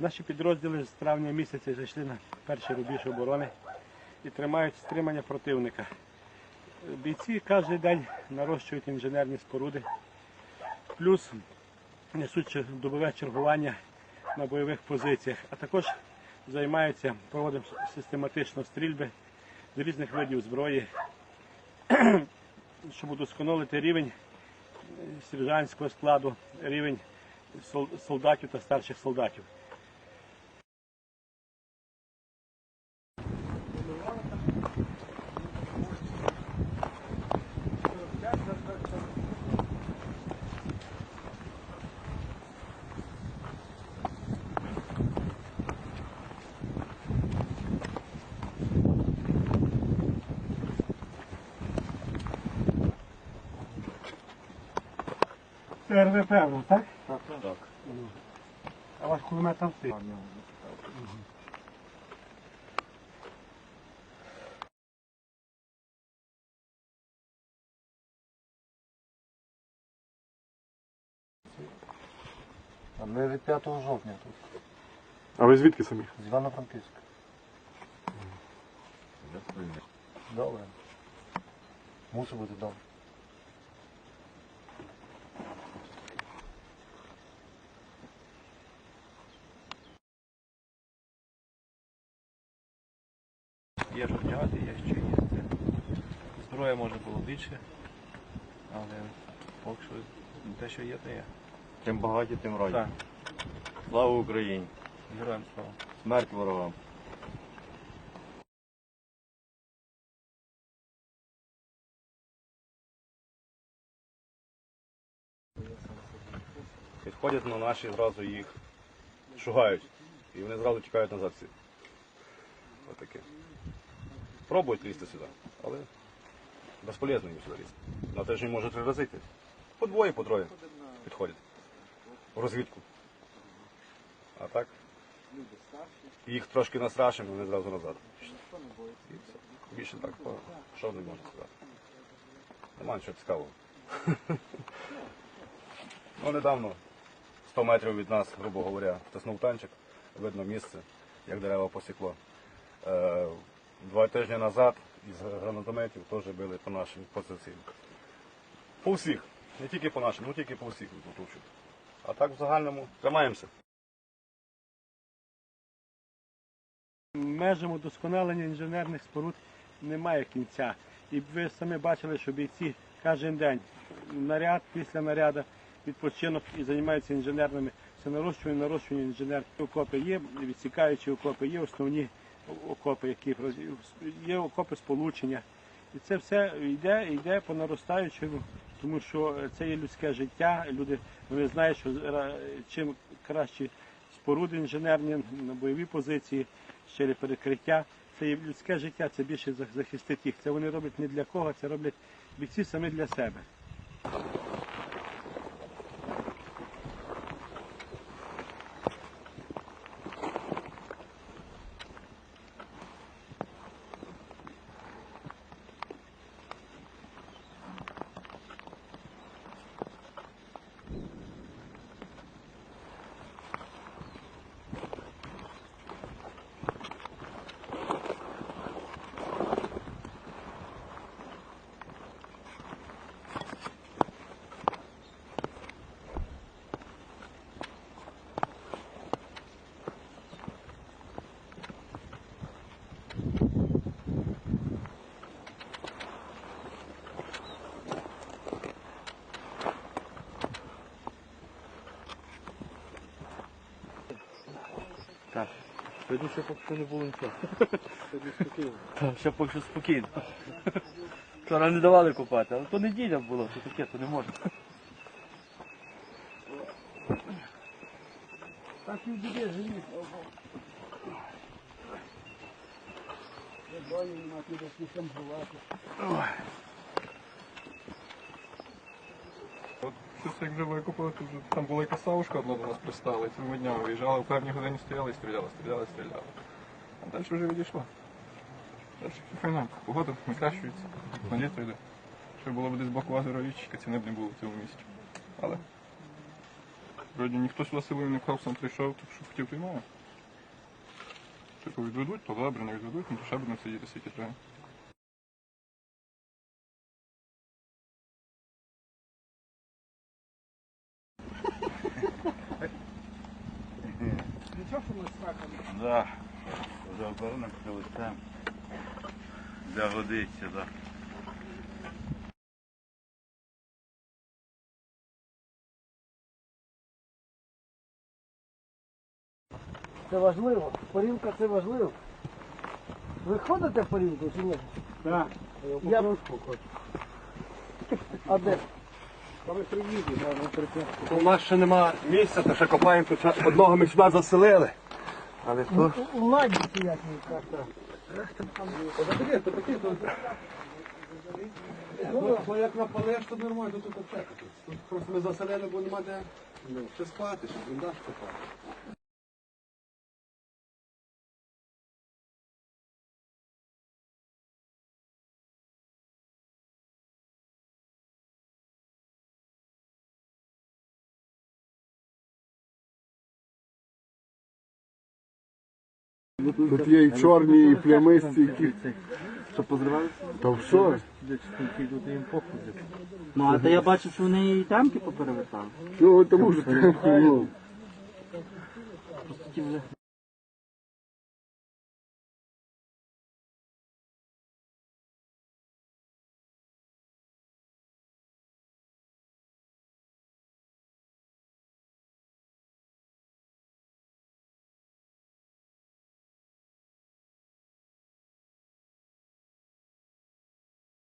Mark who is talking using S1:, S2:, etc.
S1: Наші підрозділи з травня місяця зайшли на перший рубіж оборони і тримають стримання противника. Бійці кожен день нарощують інженерні споруди, плюс несуть добове чергування на бойових позиціях, а також займаються, проводимо систематично стрільби з різних видів зброї, щоб удосконалити рівень сержантського складу, рівень солдатів та старших солдатів. Це РВ певно, так?
S2: Так. Так.
S1: А ваш кулемет там стоїть?
S2: А ми від 5 жовтня тут,
S3: А ви звідки самі?
S2: з Івано-Франківська. Добре. Мусить бути добре.
S4: Є що вдягати, є що є. Зброя може було більше, але поки що те, що є, то є.
S5: Чим багаті, тим раді.
S4: Так,
S5: Слава Україні!
S4: героям слава.
S5: Смерть ворогам! Підходять на наші, зразу їх шугають. І вони зразу тікають назад всі. Отаке. Пробують лізти сюди, але безполезно їм сюди лізти. На тиждень може три рази йти. По двоє, по троє підходять. В розвідку. А так? Їх трошки настрашимо, вони зразу назад. Більше так, що не можна сказати. Нема нічого цікавого. ну, недавно, 100 метрів від нас, грубо говоря, втиснув танчик, видно місце, як дерева посікло. Два тижні назад із гранатометів теж били по нашим позиціям. По всіх. Не тільки по нашим, ну тільки по всіх тут учуть. А так в загальному тримаємося.
S1: Межам удосконалення інженерних споруд немає кінця. І ви самі бачили, що бійці кожен день наряд після наряду відпочинок і займаються інженерними. Це нарощування, нарощування інженерних окопи. Є відсікаючі окопи, є основні окопи, які є окопи сполучення. І це все йде, йде по наростаючому, тому що це є людське життя. Люди вони знають, що чим кращі споруди інженерні на бойові позиції, щирі перекриття. Це є людське життя, це більше зах- захистить їх. Це вони роблять не для кого, це роблять бійці самі для себе.
S4: Сьогодні ще поки що не було нічого. Сьогодні спокійно. Так, ще поки що спокійно. Вчора не давали купати, але то неділя була, то таке, то не можна.
S1: Так і буде живі. Нема піде нічим бувати.
S3: Щось як вже викопали, тут вже там була якась савушка одна до нас пристала, і цілими днями виїжджали, в певній годині стояли і стріляли, стріляли, стріляли. А далі вже відійшло. Далі файно. Погода покращується, на літо йде. Ще було б десь боку озера річка, ціни б не було в цьому місці. Але Вроді ніхто сюди силою не пхав, сам прийшов, так що хотів піймає. Типу відведуть, то добре, не відведуть, ну то ще будемо сидіти, скільки треба.
S4: Да. Вже оборонок лицем. Де годиться, да.
S6: Це важливо. Парілка це важливо. Ви ходите в парілку чи ні?
S1: Так.
S6: Я А де?
S2: У нас ще нема місця, то ще копаємо тут одного ми сюди заселили. Але то.
S6: У як ні, так, так.
S2: Ну, як напалиш, то нормально, то тут аптека. Тут просто ми заселили, бо нема де ну, ще спати, щоб дав копати.
S7: Тут є і чорні, і плямисті, які.
S4: Що позривали?
S7: Та все.
S4: Ну, а то я бачу, що вони і тамки поперевертали.
S7: Ну, тому що ну,
S4: Просто ті вже